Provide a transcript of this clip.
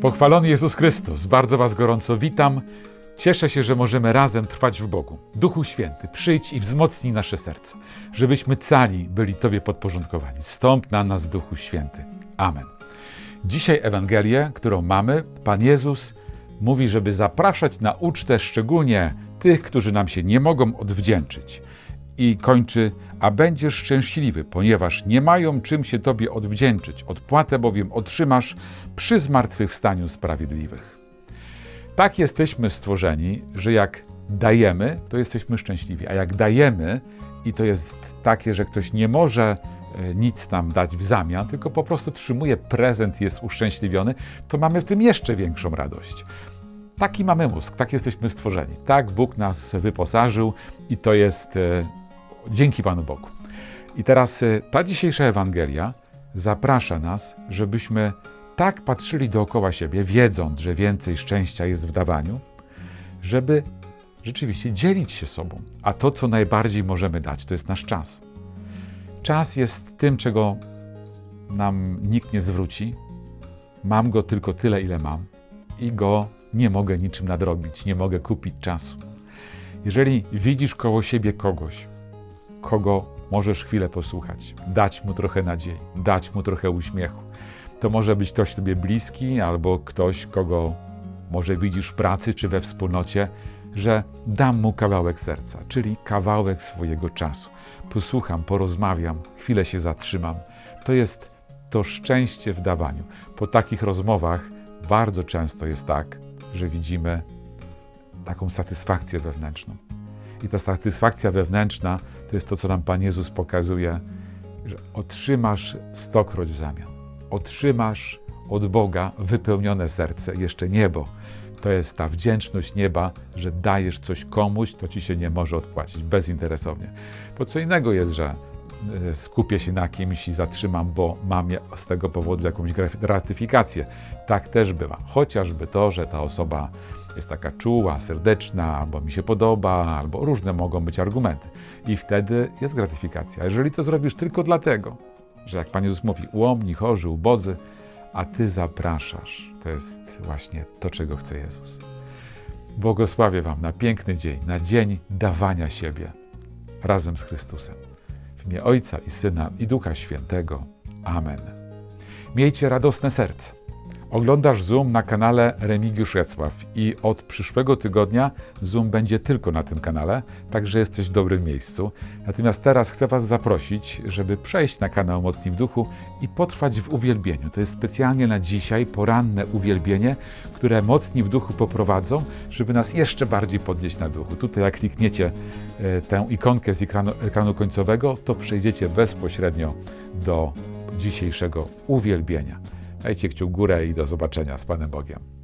Pochwalony Jezus Chrystus, bardzo Was gorąco witam. Cieszę się, że możemy razem trwać w Bogu. Duchu Święty, przyjdź i wzmocnij nasze serca, żebyśmy cali byli Tobie podporządkowani. Stąp na nas, Duchu Święty. Amen. Dzisiaj Ewangelię, którą mamy, Pan Jezus mówi, żeby zapraszać na ucztę szczególnie tych, którzy nam się nie mogą odwdzięczyć. I kończy, a będziesz szczęśliwy, ponieważ nie mają czym się Tobie odwdzięczyć. Odpłatę bowiem otrzymasz przy zmartwychwstaniu sprawiedliwych. Tak jesteśmy stworzeni, że jak dajemy, to jesteśmy szczęśliwi, a jak dajemy i to jest takie, że ktoś nie może e, nic nam dać w zamian, tylko po prostu trzymuje prezent, jest uszczęśliwiony, to mamy w tym jeszcze większą radość. Taki mamy mózg, tak jesteśmy stworzeni. Tak Bóg nas wyposażył i to jest e, dzięki Panu Bogu. I teraz e, ta dzisiejsza Ewangelia zaprasza nas, żebyśmy tak patrzyli dookoła siebie, wiedząc, że więcej szczęścia jest w dawaniu, żeby rzeczywiście dzielić się sobą. A to, co najbardziej możemy dać, to jest nasz czas. Czas jest tym, czego nam nikt nie zwróci. Mam go tylko tyle, ile mam i go nie mogę niczym nadrobić, nie mogę kupić czasu. Jeżeli widzisz koło siebie kogoś, kogo możesz chwilę posłuchać, dać mu trochę nadziei, dać mu trochę uśmiechu, to może być ktoś tobie bliski albo ktoś, kogo może widzisz w pracy czy we wspólnocie, że dam mu kawałek serca, czyli kawałek swojego czasu. Posłucham, porozmawiam, chwilę się zatrzymam. To jest to szczęście w dawaniu. Po takich rozmowach bardzo często jest tak, że widzimy taką satysfakcję wewnętrzną. I ta satysfakcja wewnętrzna to jest to, co nam Pan Jezus pokazuje, że otrzymasz stokroć w zamian. Otrzymasz od Boga wypełnione serce, jeszcze niebo. To jest ta wdzięczność nieba, że dajesz coś komuś, to ci się nie może odpłacić bezinteresownie. Bo co innego jest, że skupię się na kimś i zatrzymam, bo mam z tego powodu jakąś gra- gratyfikację. Tak też bywa. Chociażby to, że ta osoba jest taka czuła, serdeczna, albo mi się podoba, albo różne mogą być argumenty. I wtedy jest gratyfikacja. Jeżeli to zrobisz tylko dlatego, że jak Pan Jezus mówi, ułomni, chorzy, ubodzy, a Ty zapraszasz, to jest właśnie to, czego chce Jezus. Błogosławię Wam na piękny dzień, na dzień dawania siebie razem z Chrystusem. W imię Ojca i Syna i Ducha Świętego. Amen. Miejcie radosne serce. Oglądasz Zoom na kanale Remigiusz Recław i od przyszłego tygodnia Zoom będzie tylko na tym kanale, także jesteś w dobrym miejscu. Natomiast teraz chcę Was zaprosić, żeby przejść na kanał Mocni w Duchu i potrwać w uwielbieniu. To jest specjalnie na dzisiaj poranne uwielbienie, które Mocni w Duchu poprowadzą, żeby nas jeszcze bardziej podnieść na duchu. Tutaj jak klikniecie e, tę ikonkę z ekranu, ekranu końcowego, to przejdziecie bezpośrednio do dzisiejszego uwielbienia. Dajcie kciuk górę i do zobaczenia z Panem Bogiem.